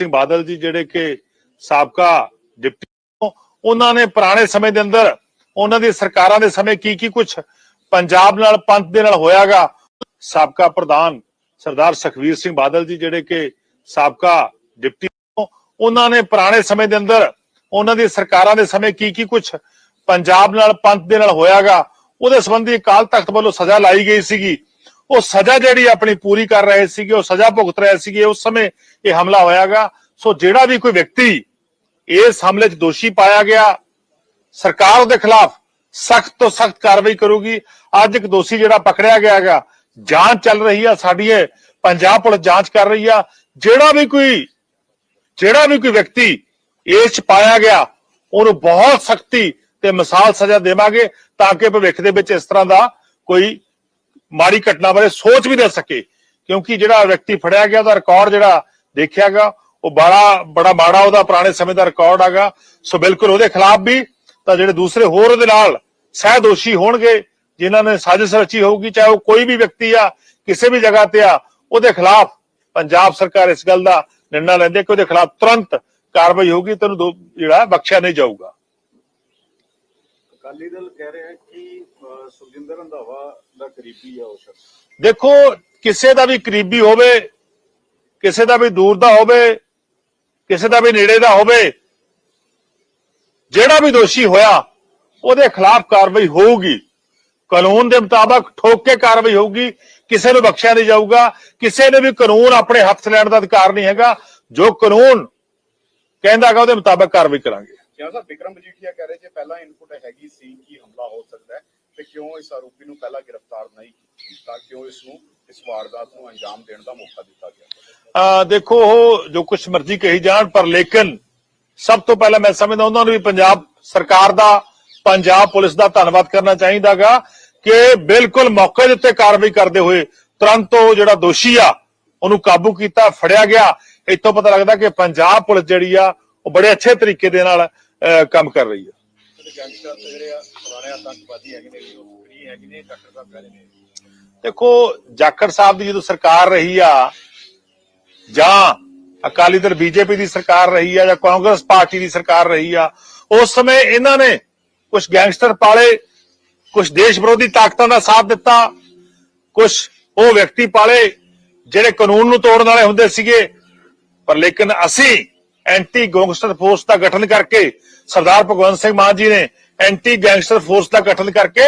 ਸਿੰਘ ਬਾਦਲ ਜੀ ਜਿਹੜੇ ਕਿ ਸਾਬਕਾ ਡਿਪਟੀ ਉਹਨਾਂ ਨੇ ਪੁਰਾਣੇ ਸਮੇਂ ਦੇ ਅੰਦਰ ਉਹਨਾਂ ਦੀ ਸਰਕਾਰਾਂ ਦੇ ਸਮੇਂ ਕੀ ਕੀ ਕੁਝ ਪੰਜਾਬ ਨਾਲ, ਪੰਥ ਦੇ ਨਾਲ ਹੋਇਆਗਾ, ਸਾਬਕਾ ਪ੍ਰਧਾਨ ਸਰਦਾਰ ਸੁਖਵੀਰ ਸਿੰਘ ਬਾਦਲ ਜੀ ਜਿਹੜੇ ਕਿ ਸਾਬਕਾ ਡਿਪਟੀ ਉਹਨਾਂ ਨੇ ਪੁਰਾਣੇ ਸਮੇਂ ਦੇ ਅੰਦਰ ਉਹਨਾਂ ਦੀ ਸਰਕਾਰਾਂ ਦੇ ਸਮੇਂ ਕੀ ਕੀ ਕੁਝ ਪੰਜਾਬ ਨਾਲ, ਪੰਥ ਦੇ ਨਾਲ ਹੋਇਆਗਾ, ਉਹਦੇ ਸੰਬੰਧੀ ਅਕਾਲ ਤਖਤ ਵੱਲੋਂ ਸਜ਼ਾ ਲਾਈ ਗਈ ਸੀਗੀ। ਉਹ ਸਜ਼ਾ ਜਿਹੜੀ ਆਪਣੀ ਪੂਰੀ ਕਰ ਰਹੇ ਸੀਗੇ, ਉਹ ਸਜ਼ਾ ਭੁਗਤ ਰਹੇ ਸੀਗੇ, ਉਸ ਸਮੇਂ ਇਹ ਹਮਲਾ ਹੋਇਆਗਾ। ਸੋ ਜਿਹੜਾ ਵੀ ਕੋਈ ਵਿਅਕਤੀ ਇਸ ਹਮਲੇ 'ਚ ਦੋਸ਼ੀ ਪਾਇਆ ਗਿਆ, ਸਰਕਾਰ ਉਹਦੇ ਖਿਲਾਫ ਸਖਤ ਤੋਂ ਸਖਤ ਕਾਰਵਾਈ ਕਰੂਗੀ। ਅੱਜ ਇੱਕ ਦੋਸ਼ੀ ਜਿਹੜਾ ਪਕੜਿਆ ਗਿਆ ਹੈਗਾ, ਜਾਂਚ ਚੱਲ ਰਹੀ ਆ, ਸਾਡੀ ਇਹ ਪੰਜਾਬ ਪੁਲਿਸ ਜਾਂਚ ਕਰ ਰਹੀ ਆ। ਜਿਹੜਾ ਵੀ ਕੋਈ, ਜਿਹੜਾ ਵੀ ਕੋਈ ਵਿਅਕਤੀ ਇਸ 'ਚ ਪਾਇਆ ਗਿਆ, ਉਹਨੂੰ ਬਹੁਤ ਸਖਤੀ ਤੇ ਮਿਸਾਲ ਸਜ਼ਾ ਦੇਵਾਂਗੇ ਤਾਂ ਕਿ ਭਵਿੱਖ ਦੇ ਵਿੱਚ ਇਸ ਤਰ੍ਹਾਂ ਦਾ ਕੋਈ ਮਾੜੀ ਘਟਨਾ ਬਾਰੇ ਸੋਚ ਵੀ ਨਾ ਸਕੇ, ਕਿਉਂਕਿ ਜਿਹੜਾ ਵਿਅਕਤੀ ਫੜਿਆ ਗਿਆ ਉਹਦਾ ਰਿਕਾਰਡ ਜਿਹੜਾ ਦੇਖਿਆਗਾ ਉਹ ਬੜਾ ਬੜਾ ਮਾੜਾ ਉਹਦਾ ਪੁਰਾਣੇ ਸਮੇਂ ਦਾ ਰਿਕਾਰਡ ਹੈਗਾ। ਸੋ ਬਿਲਕੁਲ ਉਹਦੇ ਖਿਲਾਫ ਵੀ ਤਾਂ ਜਿਹੜੇ ਦੂਸਰੇ ਹੋਰ ਉਹਦੇ ਨਾਲ ਸਹਿ ਦੋਸ਼ੀ ਹੋਣਗੇ, ਜਿਨ੍ਹਾਂ ਨੇ ਸਾਜ਼ਿਸ਼ ਰਚੀ ਹੋਊਗੀ, ਚਾਹੇ ਉਹ ਕੋਈ ਵੀ ਵਿਅਕਤੀ ਆ, ਕਿਸੇ ਵੀ ਜਗ੍ਹਾ ਤੇ ਆ, ਉਹਦੇ ਖਿਲਾਫ ਪੰਜਾਬ ਸਰਕਾਰ ਇਸ ਗੱਲ ਦਾ ਨਿਰਣਾ ਲੈਂਦੇ ਕਿ ਉਹਦੇ ਖਿਲਾਫ ਤੁਰੰਤ ਕਾਰਵਾਈ ਹੋਊਗੀ, ਤੈਨੂੰ ਦੋ- ਜਿਹੜਾ ਬਖਸ਼ਿਆ ਨਹੀਂ ਜਾਊਗਾ। ਅਕਾਲੀ ਦਲ ਕਹਿ ਰਿਹਾ ਕਿ ਸੁਖਜਿੰਦਰ ਰੰਧਾਵਾ ਦਾ ਕਰੀਬੀ ਆ ਉਹ ਸ਼ਖਸ। ਦੇਖੋ ਕਿਸੇ ਦਾ ਵੀ ਕਰੀਬੀ ਹੋਵੇ ਕਿਸੇ ਦਾ ਵੀ ਦੂਰ ਦਾ ਹੋਵੇ ਕਿਸੇ ਦਾ ਵੀ ਨੇੜੇ ਦਾ ਹੋਵੇ ਜਿਹੜਾ ਵੀ ਦੋਸ਼ੀ ਹੋਇਆ ਉਹਦੇ ਖਿਲਾਫ ਕਾਰਵਾਈ ਹੋਊਗੀ। ਕਾਨੂੰਨ ਦੇ ਮੁਤਾਬਕ ਠੋਕ ਕੇ ਕਾਰਵਾਈ ਹੋਊਗੀ ਕਿਸੇ ਨੂੰ ਬਖਸ਼ਿਆ ਨਹੀਂ ਜਾਊਗਾ ਕਿਸੇ ਨੇ ਵੀ ਕਾਨੂੰਨ ਆਪਣੇ ਹੱਥ ਲੈਣ ਦਾ ਅਧਿਕਾਰ ਨਹੀਂ ਹੈਗਾ। ਜੋ ਕਾਨੂੰਨ ਕਹਿੰਦਾ ਹੈਗਾ ਉਹਦੇ ਮੁਤਾਬਕ ਕਾਰਵਾਈ ਕਰਾਂਗੇ। ਕਿਉਂ ਸਰ ਵਿਕਰਮ ਮਜੀਠੀਆ ਕਹਿ ਰਹੇ ਜੇ ਪਹਿਲਾਂ ਇਨਪੁਟ ਹੈਗੀ ਸੀ ਕਿ ਹਮਲਾ ਹੋ ਸਕਦਾ ਹੈ। ਤੇ ਕਿਉਂ ਇਸ ਆਰੋਪੀ ਨੂੰ ਪਹਿਲਾਂ ਗ੍ਰਿਫਤਾਰ ਨਹੀਂ ਕੀਤਾ? ਕਿਉਂ ਇਸ ਨੂੰ ਇਸ ਵਾਰਦਾਤ ਨੂੰ ਅੰਜਾਮ ਦੇਣ ਦਾ ਮੌਕਾ ਦਿੱਤਾ ਗਿਆ? ਆ ਦੇਖੋ, ਉਹ ਜੋ ਕੁਝ ਮਰਜ਼ੀ ਕਹੀ ਜਾਣ, ਪਰ ਲੇਕਿਨ ਸਭ ਤੋਂ ਪਹਿਲਾਂ ਮੈਂ ਸਮਝਦਾ ਉਹਨਾਂ ਨੂੰ ਵੀ ਪੰਜਾਬ ਸਰਕਾਰ ਦਾ, ਪੰਜਾਬ ਪੁਲਿਸ ਦਾ ਧੰਨਵਾਦ ਕਰਨਾ ਚਾਹੀਦਾਗਾ ਕਿ ਬਿਲਕੁਲ ਮੌਕੇ ਦੇ ਉੱਤੇ ਕਾਰਵਾਈ ਕਰਦੇ ਹੋਏ ਤੁਰੰਤ ਉਹ ਜਿਹੜਾ ਦੋਸ਼ੀ ਆ, ਉਹਨੂੰ ਕਾਬੂ ਕੀਤਾ, ਫੜਿਆ ਗਿਆ। ਇੱਥੋਂ ਪਤਾ ਲੱਗਦਾ ਕਿ ਪੰਜਾਬ ਪੁਲਿਸ ਜਿਹੜੀ ਆ, ਉਹ ਬੜੇ ਅੱਛੇ ਤਰੀਕੇ ਦੇ ਨਾਲ ਕੰਮ ਕਰ ਰਹੀ ਹੈ ਤੇ ਗੈਂਗਸਟਰ ਤੇ ਜਿਹੜੇ ਆ, ਪੁਰਾਣੇ ਆਤੰਕਵਾਦੀ ਹੈਗੇ ਨੇ ਉਹ ਫਰੀ ਹੈਗੇ ਨੇ, ਡਾਕਟਰ ਸਾਹਿਬ ਕਹਿ ਨੇ। ਦੇਖੋ, ਜਾਖੜ ਸਾਹਿਬ ਦੀ ਜਦੋਂ ਸਰਕਾਰ ਰਹੀ ਆ, ਜਾਂ ਅਕਾਲੀ ਦਲ ਬੀਜੇਪੀ ਦੀ ਸਰਕਾਰ ਰਹੀ ਆ, ਜਾਂ ਕਾਂਗਰਸ ਪਾਰਟੀ ਦੀ ਸਰਕਾਰ ਰਹੀ ਆ, ਉਸ ਸਮੇਂ ਇਹਨਾਂ ਨੇ ਕੁਝ ਗੈਂਗਸਟਰ ਪਾਲੇ ਕੁਝ ਦੇਸ਼ ਵਿਰੋਧੀ ਤਾਕਤਾਂ ਦਾ ਸਾਥ ਦਿੱਤਾ ਕੁਝ ਉਹ ਵਿਅਕਤੀ ਪਾਲੇ, ਜਿਹੜੇ ਕਾਨੂੰਨ ਨੂੰ ਤੋੜਨ ਵਾਲੇ ਹੁੰਦੇ ਸੀਗੇ। ਪਰ ਲੇਕਿਨ ਅਸੀਂ ਐਂਟੀ ਗੈਂਗਸਟਰ ਫੋਰਸ ਦਾ ਗਠਨ ਕਰਕੇ ਸਰਦਾਰ ਭਗਵੰਤ ਸਿੰਘ ਮਾਨ ਜੀ ਨੇ ਐਂਟੀ ਗੈਂਗਸਟਰ ਫੋਰਸ ਦਾ ਗਠਨ ਕਰਕੇ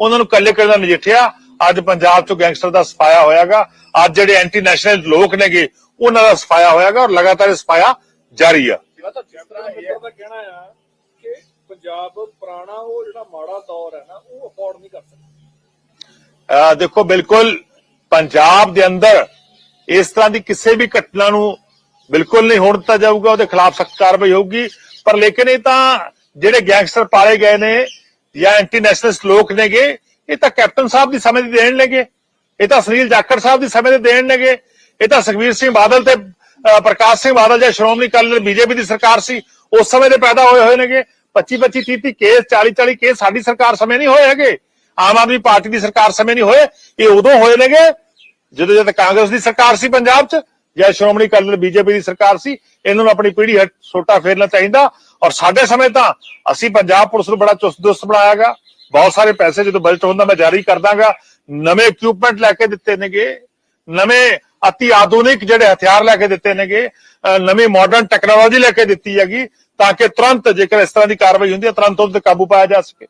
ਉਹਨਾਂ ਨੂੰ ਕੱਲੇ ਕੱਲੇ ਨਜਿੱਠਿਆ ਅੱਜ ਪੰਜਾਬ ਚੋਂ ਗੈਂਗਸਟਰ ਦਾ ਸਫਾਇਆ ਹੋਇਆਗਾ। ਅੱਜ ਜਿਹੜੇ ਐਂਟੀ ਨੈਸ਼ਨਲ ਲੋਕ ਨੇਗੇ ਉਹਨਾਂ ਦਾ ਸਫਾਇਆ ਹੋਇਆਗਾ ਔਰ ਲਗਾਤਾਰ ਸਫਾਇਆ ਜਾਰੀ ਆ। ਦਾ ਕਹਿਣਾ ਕਿ ਪੰਜਾਬ ਪੁਰਾਣਾ ਉਹ ਜਿਹੜਾ ਮਾੜਾ ਦੌਰ ਹੈ ਨਾ ਉਹ ਅਫੋਰਡ ਨਹੀਂ ਕਰ ਸਕਦਾ। ਦੇਖੋ ਬਿਲਕੁਲ ਪੰਜਾਬ ਦੇ ਅੰਦਰ ਇਸ ਤਰ੍ਹਾਂ ਦੀ ਕਿਸੇ ਵੀ ਘਟਨਾ ਨੂੰ ਬਿਲਕੁਲ ਨਹੀਂ, ਹੋਣ ਦਿੱਤਾ ਜਾਊਗਾ, ਉਹਦੇ ਖਿਲਾਫ ਸਖਤ ਕਾਰਵਾਈ ਹੋਊਗੀ। ਪਰ ਲੇਕਿਨ ਇਹ ਤਾਂ ਜਿਹੜੇ ਗੈਂਗਸਟਰ ਪਾਲੇ ਗਏ ਨੇ ਜਾਂ ਐਂਟੀ ਨੈਸ਼ਨਲਿਸਟ ਲੋਕ ਨੇਗੇ, ਇਹ ਤਾਂ ਕੈਪਟਨ ਸਾਹਿਬ ਦੀ ਸਮੇਂ ਦੀ ਦੇਣ ਨੇਗੇ। ਇਹ ਤਾਂ ਸੁਨੀਲ ਜਾਖੜ ਸਾਹਿਬ ਦੀ ਸਮੇਂ ਦੇ ਦੇਣ ਨੇਗੇ। ਇਹ ਤਾਂ ਸੁਖਵੀਰ ਸਿੰਘ ਬਾਦਲ ਤੇ ਪ੍ਰਕਾਸ਼ ਸਿੰਘ ਬਾਦਲ ਜਾਂ ਸ਼੍ਰੋਮਣੀ ਅਕਾਲੀ ਦਲ ਬੀਜੇਪੀ ਦੀ ਸਰਕਾਰ ਸੀ, ਉਸ ਸਮੇਂ ਦੇ ਪੈਦਾ ਹੋਏ ਹੋਏ ਨੇਗੇ। 25 25 30 30 ਕੇਸ 40 40 ਕੇਸ ਸਾਡੀ ਸਰਕਾਰ ਸਮੇਂ ਨਹੀਂ ਹੋਏ ਹੈਗੇ। ਆਮ ਆਦਮੀ ਪਾਰਟੀ ਦੀ ਸਰਕਾਰ ਸਮੇਂ ਨਹੀਂ ਹੋਏ। ਇਹ ਉਦੋਂ ਹੋਏ ਨੇਗੇ, ਜਦੋਂ ਜਦ ਕਾਂਗਰਸ ਦੀ ਸਰਕਾਰ ਸੀ ਪੰਜਾਬ 'ਚ। ਜਾਂ ਸ਼੍ਰੋਮਣੀ ਅਕਾਲੀ ਦਲ ਬੀਜੇਪੀ ਦੀ ਸਰਕਾਰ ਸੀ ਇਹਨਾਂ ਨੂੰ ਆਪਣੀ ਪੀੜ੍ਹੀ ਹਟ ਛੋਟਾ ਫੇਰਨਾ ਚਾਹੀਦਾ। ਔਰ ਸਾਡੇ ਸਮੇਂ ਤਾਂ ਅਸੀਂ ਪੰਜਾਬ ਪੁਲਿਸ ਨੂੰ ਬੜਾ ਚੁਸਤ ਦੁਸਤ ਬਣਾਇਆਗਾ ਬਹੁਤ ਸਾਰੇ ਪੈਸੇ ਜਦੋਂ ਬਜਟ ਹੁੰਦਾ ਮੈਂ ਜਾਰੀ ਕਰ ਦਾਂਗਾ ਨਵੇਂ ਇਕਵਿਪਮੈਂਟ ਲੈ ਕੇ ਦਿੱਤੇ ਨੇਗੇ ਨਵੇਂ ਅਤੀ ਆਧੁਨਿਕ ਜਿਹੜੇ ਹਥਿਆਰ ਲੈ ਕੇ ਦਿੱਤੇ ਨੇਗੇ ਨਵੀਂ ਮਾਡਰਨ ਟੈਕਨੋਲੋਜੀ ਲੈ ਕੇ ਦਿੱਤੀ ਹੈਗੀ ਤਾਂ ਕਿ ਤੁਰੰਤ ਜੇਕਰ ਇਸ ਤਰ੍ਹਾਂ ਦੀ ਕਾਰਵਾਈ ਹੁੰਦੀ ਹੈ ਤੁਰੰਤ ਉਹਦੇ ਤੇ ਕਾਬੂ ਪਾਇਆ ਜਾ ਸਕੇ।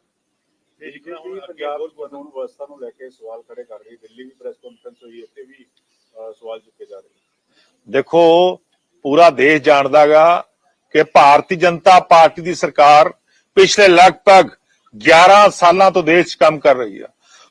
ਪੰਜਾਬ ਕਾਨੂੰਨ ਵਿਵਸਥਾ ਨੂੰ ਲੈ ਕੇ ਸਵਾਲ ਖੜੇ ਕਰ ਰਹੀ ਦਿੱਲੀ ਵੀ ਪ੍ਰੈਸ ਕਾਨਫਰੰਸ ਹੋਈ ਇੱਥੇ ਵੀ ਅਹ, ਸਵਾਲ ਚੁੱਕੇ ਜਾ ਰਹੇ ਨੇ। ਦੇਖੋ, ਪੂਰਾ ਦੇਸ਼ ਜਾਣਦਾਗਾ ਕਿ ਭਾਰਤੀ ਜਨਤਾ ਪਾਰਟੀ ਦੀ ਸਰਕਾਰ ਪਿਛਲੇ ਲਗਭਗ 11 ਸਾਲਾਂ ਤੋਂ ਦੇਸ਼ 'ਚ ਕੰਮ ਕਰ ਰਹੀ ਹੈ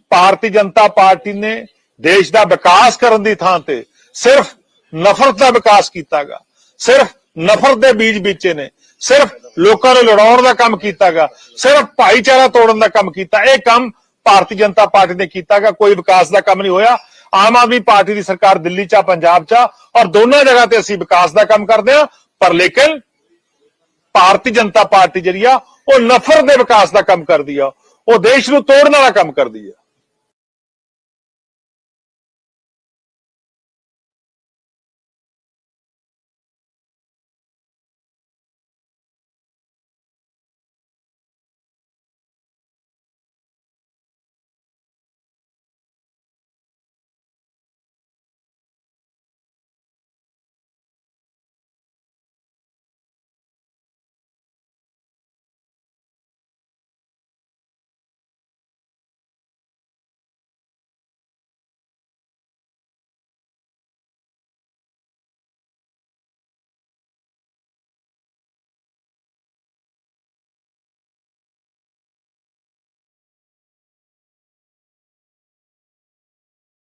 ਭਾਰਤੀ ਜਨਤਾ ਪਾਰਟੀ ਨੇ ਦੇਸ਼ ਦਾ ਵਿਕਾਸ ਕਰਨ ਦੀ ਥਾਂ ਤੇ ਸਿਰਫ ਨਫ਼ਰਤ ਦਾ ਵਿਕਾਸ ਕੀਤਾਗਾ। ਸਿਰਫ ਨਫ਼ਰਤ ਦੇ ਬੀਜ ਬੀਜੇ ਨੇ। ਸਿਰਫ ਲੋਕਾਂ ਨੂੰ ਲੜਾਉਣ ਦਾ ਕੰਮ ਕੀਤਾਗਾ। ਸਿਰਫ ਭਾਈਚਾਰਾ ਤੋੜਨ ਦਾ ਕੰਮ ਕੀਤਾ। ਇਹ ਕੰਮ ਭਾਰਤੀ ਜਨਤਾ ਪਾਰਟੀ ਨੇ ਕੀਤਾਗਾ। ਕੋਈ ਵਿਕਾਸ ਦਾ ਕੰਮ ਨਹੀਂ ਹੋਇਆ। ਆਮ ਆਦਮੀ ਪਾਰਟੀ ਦੀ ਸਰਕਾਰ ਦਿੱਲੀ 'ਚ ਆ, ਪੰਜਾਬ 'ਚ ਆ, ਔਰ ਦੋਨਾਂ ਜਗ੍ਹਾ ਤੇ ਅਸੀਂ ਵਿਕਾਸ ਦਾ ਕੰਮ ਕਰਦੇ ਆ ਪਰ ਲੇਕਿਨ ਭਾਰਤੀ ਜਨਤਾ ਪਾਰਟੀ ਜਿਹੜੀ ਆ, ਉਹ ਨਫ਼ਰਤ ਦੇ ਵਿਕਾਸ ਦਾ ਕੰਮ ਕਰਦੀ ਆ, ਉਹ ਦੇਸ਼ ਨੂੰ ਤੋੜਨ ਵਾਲਾ ਕੰਮ ਕਰਦੀ ਆ।